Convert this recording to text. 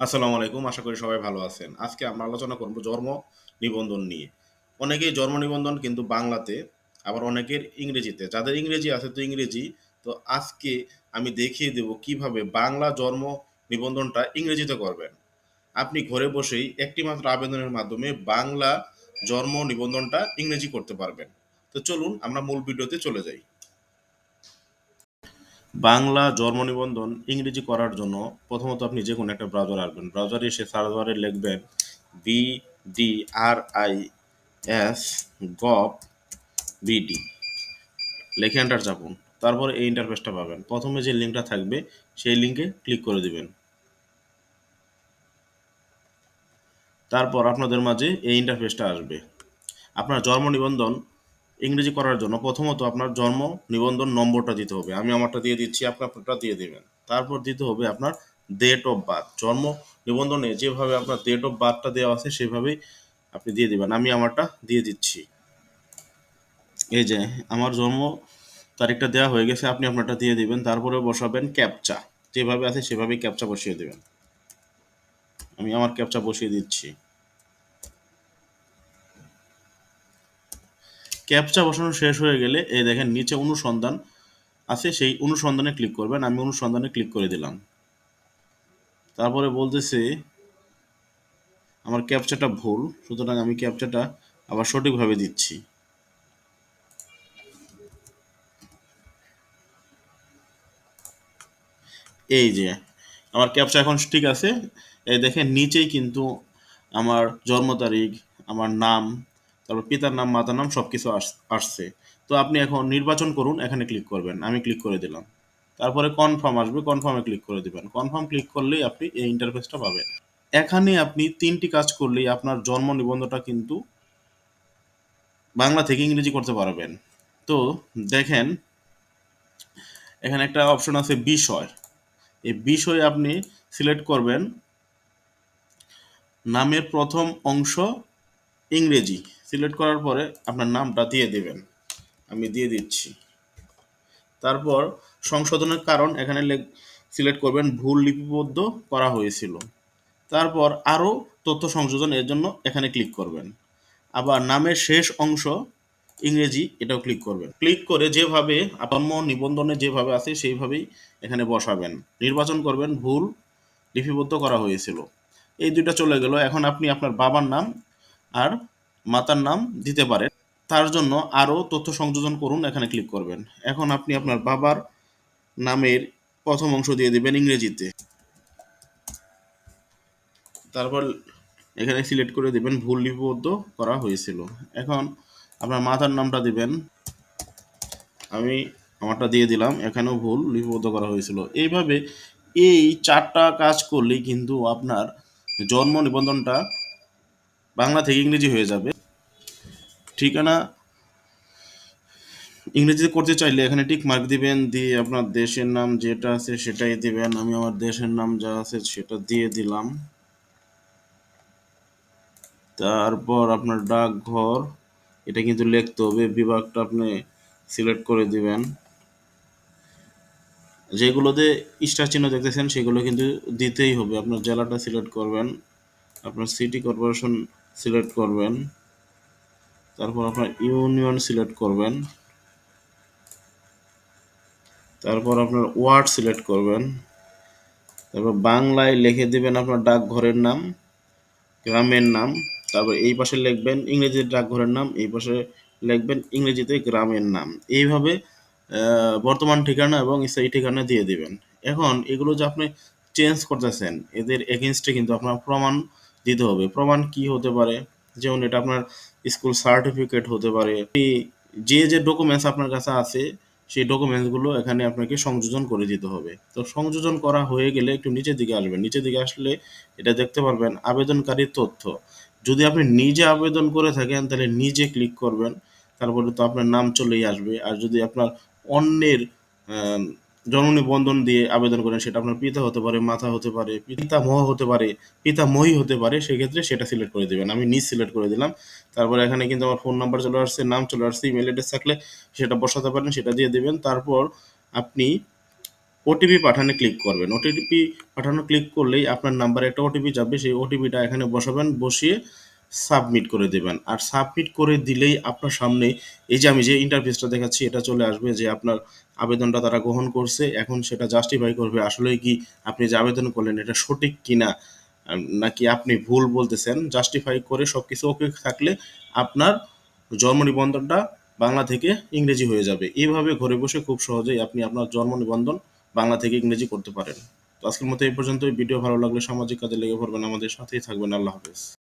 আসসালামু আলাইকুম, আশা করি সবাই ভালো আছেন। আজকে আমরা আলোচনা করব জন্ম নিবন্ধন নিয়ে। অনেকেই জন্ম নিবন্ধন কিন্তু বাংলাতে, আবার অনেকের ইংরেজিতে। যাদের ইংরেজি আছে তো ইংরেজি, তো আজকে আমি দেখিয়ে দেব কীভাবে বাংলা জন্ম নিবন্ধনটা ইংরেজিতে করবেন। আপনি ঘরে বসেই একটি মাত্র আবেদনের মাধ্যমে বাংলা জন্ম নিবন্ধনটা ইংরেজি করতে পারবেন। তো চলুন আমরা মূল ভিডিওতে চলে যাই। বাংলা জন্ম নিবন্ধন ইংরেজি করার জন্য প্রথমত আপনি যে কোনো একটা ব্রাউজার আসবেন ব্রাউজারে এসে সার্চ বারে লিখবেন B D R I S gov BD লিখে এন্টার চাপুন। তারপর এই ইন্টারফেসটা পাবেন। প্রথমে যে লিঙ্কটা থাকবে, সেই লিঙ্কে ক্লিক করে দিবেন। তারপর আপনাদের মাঝে এই ইন্টারফেসটা আসবে। আপনার জন্ম নিবন্ধন ইংরেজি করার জন্য প্রথমত আপনার জন্ম নিবন্ধন নম্বরটা দিতে হবে। আমি আমারটা দিয়ে দিচ্ছি, আপনি আপনারটা দিয়ে দেবেন। তারপর দিতে হবে আপনার ডেট অফ বার্থ জন্ম নিবন্ধনে যেভাবে আপনার ডেট অফ বার্থটা দেওয়া আছে, সেভাবেই আপনি দিয়ে দেবেন। আমি আমারটা দিয়ে দিচ্ছি। এই যে, আমার জন্ম তারিখটা দেওয়া হয়ে গেছে, আপনি আপনারটা দিয়ে দিবেন। তারপরে বসাবেন ক্যাপচা যেভাবে আছে সেভাবেই ক্যাপচা বসিয়ে দেবেন। আমি আমার ক্যাপচা বসিয়ে দিচ্ছি। ক্যাপচা বসানো শেষ হয়ে গেলে, এই দেখেন নিচে অনুসন্ধান আছে, সেই অনুসন্ধানে ক্লিক করবেন। আমি অনুসন্ধানে ক্লিক করে দিলাম। তারপরে বলতেছে, আমার ক্যাপচাটা ভুল, সুতরাং আমি ক্যাপচাটা আবার সঠিকভাবে দিচ্ছি। এই যে, আমার ক্যাপচা এখন ঠিক আছে। এই দেখেন নিচেই কিন্তু আমার জন্ম তারিখ, আমার নাম তারপর পিতার নাম, মাতার নাম সব কিছু আসছে। তো আপনি এখন নির্বাচন করুন, এখানে ক্লিক করবেন। আমি ক্লিক করে দিলাম। তারপরে কনফার্ম আসবে কনফার্মে ক্লিক করে দিবেন। কনফার্ম ক্লিক করলেই আপনি এই ইন্টারফেসটা পাবেন। এখানে আপনি তিনটি কাজ করলেই আপনার জন্ম নিবন্ধটা কিন্তু বাংলা থেকে ইংরেজি করতে পারবেন। তো দেখেন, এখানে একটা অপশন আছে বিষয়। এই বিষয় আপনি সিলেক্ট করবেন। নামের প্রথম অংশ ইংরেজি সিলেক্ট করার পরে আপনার নামটা দিয়ে দেবেন। আমি দিয়ে দিচ্ছি। তারপর সংশোধনের কারণ এখানে সিলেক্ট করবেন ভুল লিপিবদ্ধ করা হয়েছিল। তারপর আরও তথ্য সংশোধন এর জন্য এখানে ক্লিক করবেন। আবার নামের শেষ অংশ ইংরেজি এটাও ক্লিক করবেন। ক্লিক করে যেভাবে জন্ম নিবন্ধনে যেভাবে আছে সেইভাবেই এখানে বসাবেন। নির্বাচন করবেন ভুল লিপিবদ্ধ করা হয়েছিল। এই দুইটা চলে গেল। এখন আপনি আপনার বাবার নাম আর মাতার নাম দিতে পারেন। তার জন্য আরও তথ্য সংযোজন করুন, এখানে ক্লিক করবেন। এখন আপনি আপনার বাবার নামের প্রথম অংশ দিয়ে দিবেন ইংরেজিতে। তারপর এখানে সিলেক্ট করে দিবেন, ভুল লিপিবদ্ধ করা হয়েছিল। এখন আপনার মাতার নামটা দিবেন। আমি আমারটা দিয়ে দিলাম, এখানেও ভুল লিপিবদ্ধ করা হয়েছিল। এইভাবে এই চারটা কাজ করলেই কিন্তু আপনার জন্ম নিবন্ধনটা বাংলা থেকে ইংরেজি হয়ে যাবে। ঠিকানা, ইংরেজিতে করতে চাইলে এখানে টিক মার্ক দিবেন, দিয়ে আপনার দেশের নাম যেটা আছে সেটাই দিবেন। আমি আমার দেশের নাম যা আছে সেটা দিয়ে দিলাম। তারপর আপনার ডাকঘর, এটা কিন্তু লিখতে হবে, বিভাগটা আপনি সিলেক্ট করে দিবেন। যেগুলোতে স্টার চিহ্ন দেখতেছেন, সেগুলো কিন্তু দিতেই হবে। আপনার জেলাটা সিলেক্ট করবেন। আপনার সিটি কর্পোরেশন সিলেক্ট করবেন। তারপর আপনার ইউনিয়ন সিলেক্ট করবেন। তারপর আপনার ওয়ার্ড সিলেক্ট করবেন। তারপর বাংলায় লিখে দিবেন আপনার ডাকঘরের নাম, গ্রামের নাম। তারপর এই পাশে লিখবেন ইংরেজিতে ডাকঘরের নাম, এই পাশে লিখবেন ইংরেজিতে গ্রামের নাম। এইভাবে বর্তমান ঠিকানা এবং সেই ঠিকানা দিয়ে দিবেন। এখন এগুলো যে আপনি চেঞ্জ করতেছেন, এদের এগেনস্টে কিন্তু আপনার প্রমাণ দিতে হবে। প্রমাণ কি হতে পারে? যেমন এটা আপনার স্কুল সার্টিফিকেট হতে পারে। যে যে ডকুমেন্টস আপনার কাছে আছে, সেই ডকুমেন্টসগুলো এখানে আপনাকে সংযোজন করে দিতে হবে। তো সংযোজন করা হয়ে গেলে একটু নিচের দিকে আসবেন। নিচের দিকে আসলে এটা দেখতে পারবেন আবেদনকারীর তথ্য। যদি আপনি নিজে আবেদন করে থাকেন, তাহলে নিজে ক্লিক করবেন। তারপরে তো আপনার নাম চলেই আসবে। আর যদি আপনার অন্যের জন্ম নিবন্ধন দিয়ে আবেদন করেন, সেটা আপনার পিতা হতে পারে, মাতা হতে পারে পিতামহ হতে পারে পিতামহী হতে পারে, সেক্ষেত্রে সেটা সিলেক্ট করে দেবেন। আমি নিজ সিলেক্ট করে দিলাম। তারপর এখানে কিন্তু আমার ফোন নাম্বার চলে আসছে, নাম চলে আসছে ইমেল অ্যাড্রেস থাকলে সেটা বসাতে পারেন, সেটা দিয়ে দেবেন। তারপর আপনি ওটিপি পাঠানে ক্লিক করবেন। ওটিপি পাঠানো ক্লিক করলেই আপনার নাম্বারে একটা ওটিপি যাবে। সেই ওটিপিটা এখানে বসাবেন, বসিয়ে সাবমিট করে দেবেন। আর সাবমিট করে দিলেই আপনার সামনে এই যে আমি যে ইন্টারফেসটা দেখাচ্ছি, এটা চলে আসবে যে আপনার আবেদনটা তারা গ্রহণ করছে। এখন সেটা জাস্টিফাই করবে। আসলে কি আপনি যে আবেদন করলেন, এটা সঠিক কিনা? নাকি আপনি ভুল বলতেছেন? জাস্টিফাই করে সব কিছু ওকে থাকলে আপনার জন্ম নিবন্ধনটা বাংলা থেকে ইংরেজি হয়ে যাবে। এইভাবে ঘরে বসে খুব সহজেই আপনি আপনার জন্ম নিবন্ধন বাংলা থেকে ইংরেজি করতে পারেন। তো আজকের মতো এই পর্যন্ত ভিডিও ভালো লাগলে সামাজিক কাজে লেগে পড়বেন। আমাদের সাথেই থাকবেন। আল্লাহ হাফেজ।